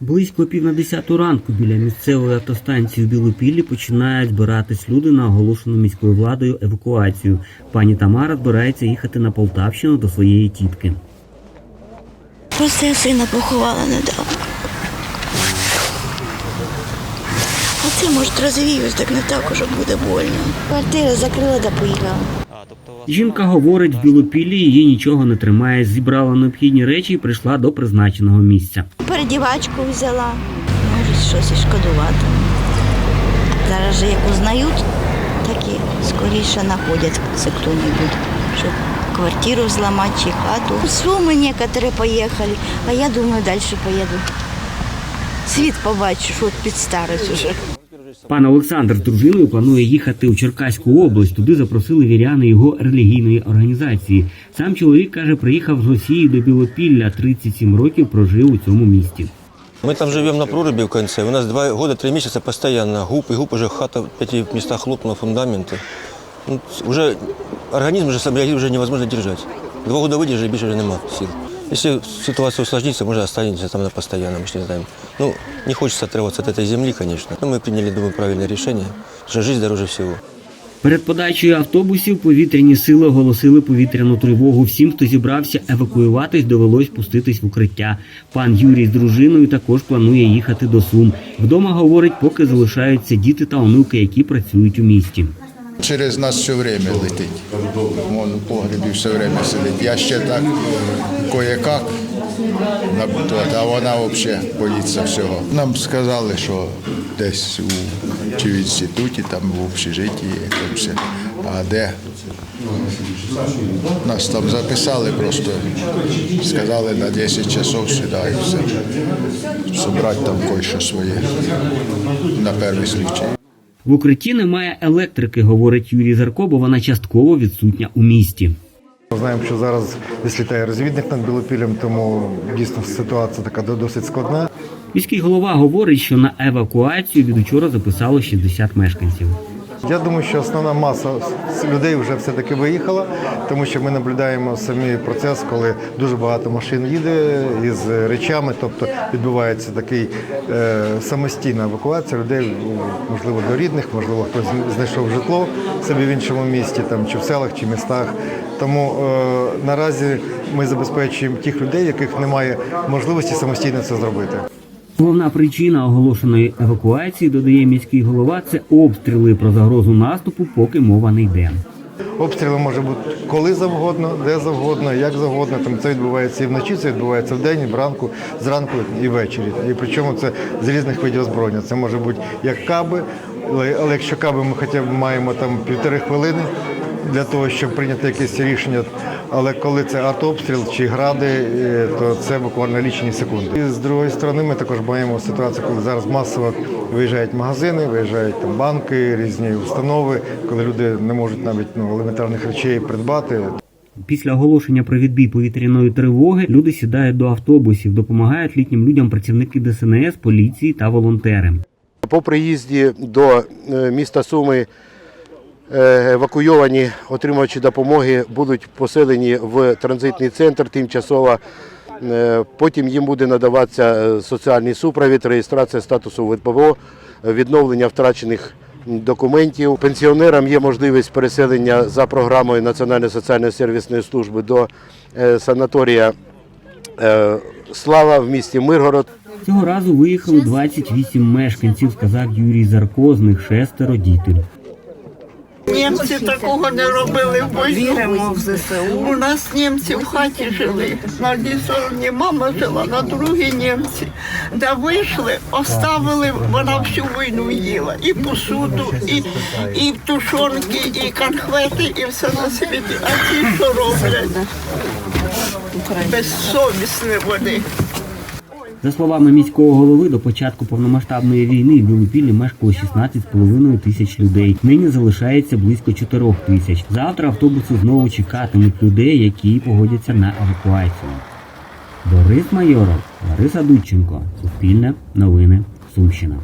Близько пів на десяту ранку біля місцевої автостанції в Білопіллі починають збиратись люди на оголошену міською владою евакуацію. Пані Тамара збирається їхати на Полтавщину до своєї тітки. Просто я сина поховала недавно. А це, може, розвіюсь, так не так уже буде больно. Квартира закрила та поїхала. Жінка говорить, в Білопіллі її нічого не тримає. Зібрала необхідні речі і прийшла до призначеного місця. Передівачку взяла. Може, щось і шкодувати. Зараз же як узнають, так і скоріше знаходять це хто-небудь, щоб квартиру зламати чи хату. Суми некоторі поїхали, а я думаю, далі поїду. Світ побачу, що от під старость уже. Пан Олександр з дружиною планує їхати у Черкаську область. Туди запросили віряни його релігійної організації. Сам чоловік каже, приїхав з Росії до Білопілля. 37 років прожив у цьому місті. Мы там живем на проруби в конце. У нас два года, три месяца постоянно. Губ и губ уже хата в пяти местах хлопнула фундаменты. Ну, уже организм уже сам реагирует, уже невозможно держать. Два года выдержать, більше вже нема сил. Если ситуация усложнится, может останемся там на постоянно, мы ж не знаем. Ну, не хочется отрываться от этой земли, конечно. Но мы приняли, думаю, правильное решение, что жизнь дороже всего. Перед подачею автобусів повітряні сили оголосили повітряну тривогу. Всім, хто зібрався евакуюватись, довелось пуститись в укриття. Пан Юрій з дружиною також планує їхати до Сум. Вдома говорить, поки залишаються діти та онуки, які працюють у місті. Через нас все время летить. Вон у погребі все время сидить. Я ще так кое-как, на- а вона взагалі боїться всього. Нам сказали, що десь у чи в інституті, там в общежитті якомусь. А де? Нас там записали просто, сказали на 10 часов сюди і все. Собрати там кое-що своє на перший случай. В укритті немає електрики, говорить Юрій Зарко, бо вона частково відсутня у місті. Знаємо, що зараз десь літає розвідник над Білопілем, тому дійсно ситуація така досить складна. Міський голова говорить, що на евакуацію від учора записало 60 мешканців. Я думаю, що основна маса людей вже все-таки виїхала, тому що ми наблюдаємо самі процес, коли дуже багато машин їде із речами, тобто відбувається такий е, самостійна евакуація людей, можливо, до рідних, можливо, хтось знайшов житло собі в іншому місті, там чи в селах, чи містах. Тому е, наразі ми забезпечуємо тих людей, яких немає можливості самостійно це зробити. Головна причина оголошеної евакуації, додає міський голова, це обстріли про загрозу наступу, поки мова не йде. Обстріли може бути коли завгодно, де завгодно, як завгодно. Там це відбувається і вночі, це відбувається вдень, і вранку, зранку і ввечері. І причому це з різних видів озброєння. Це може бути як каби, але якщо каби ми хоча б маємо там півтори хвилини для того, щоб прийняти якесь рішення. Але коли це артобстріл чи гради, е, то це буквально лічені секунди. І з другої сторони, ми також маємо ситуацію, коли зараз масово виїжджають магазини, виїжджають там банки, різні установи, коли люди не можуть навіть ну, елементарних речей придбати. Після оголошення про відбій повітряної тривоги люди сідають до автобусів, допомагають літнім людям працівники ДСНС, поліції та волонтери. По приїзді до е, міста Суми евакуйовані отримувачі допомоги будуть поселені в транзитний центр тимчасово. Е, Потім їм буде надаватися е, соціальний супровід, реєстрація статусу ВПО, відновлення втрачених документів. Пенсіонерам є можливість переселення за програмою Національної соціальної сервісної служби до е, санаторія е, Слава в місті Миргород. Цього разу виїхали 28 мешканців, сказав Юрій Зарко, з них шестеро діти. Німці такого не робили в бою. В ЗСУ. У нас німці в хаті жили. На одній стороні мама жила, на другій німці. Де вийшли, оставили, вона всю війну їла. І посуду, і, і тушонки, і конхвети, і все на світі. А ті, що роблять? Безсовісні вони. За словами міського голови, до початку повномасштабної війни в Білопіллі мешкало 16,5 тисяч людей. Нині залишається близько 4 тисяч. Завтра автобуси знову чекатимуть людей, які погодяться на евакуацію. Борис Майоров, Лариса Дудченко, Суспільне, Новини, Сумщина.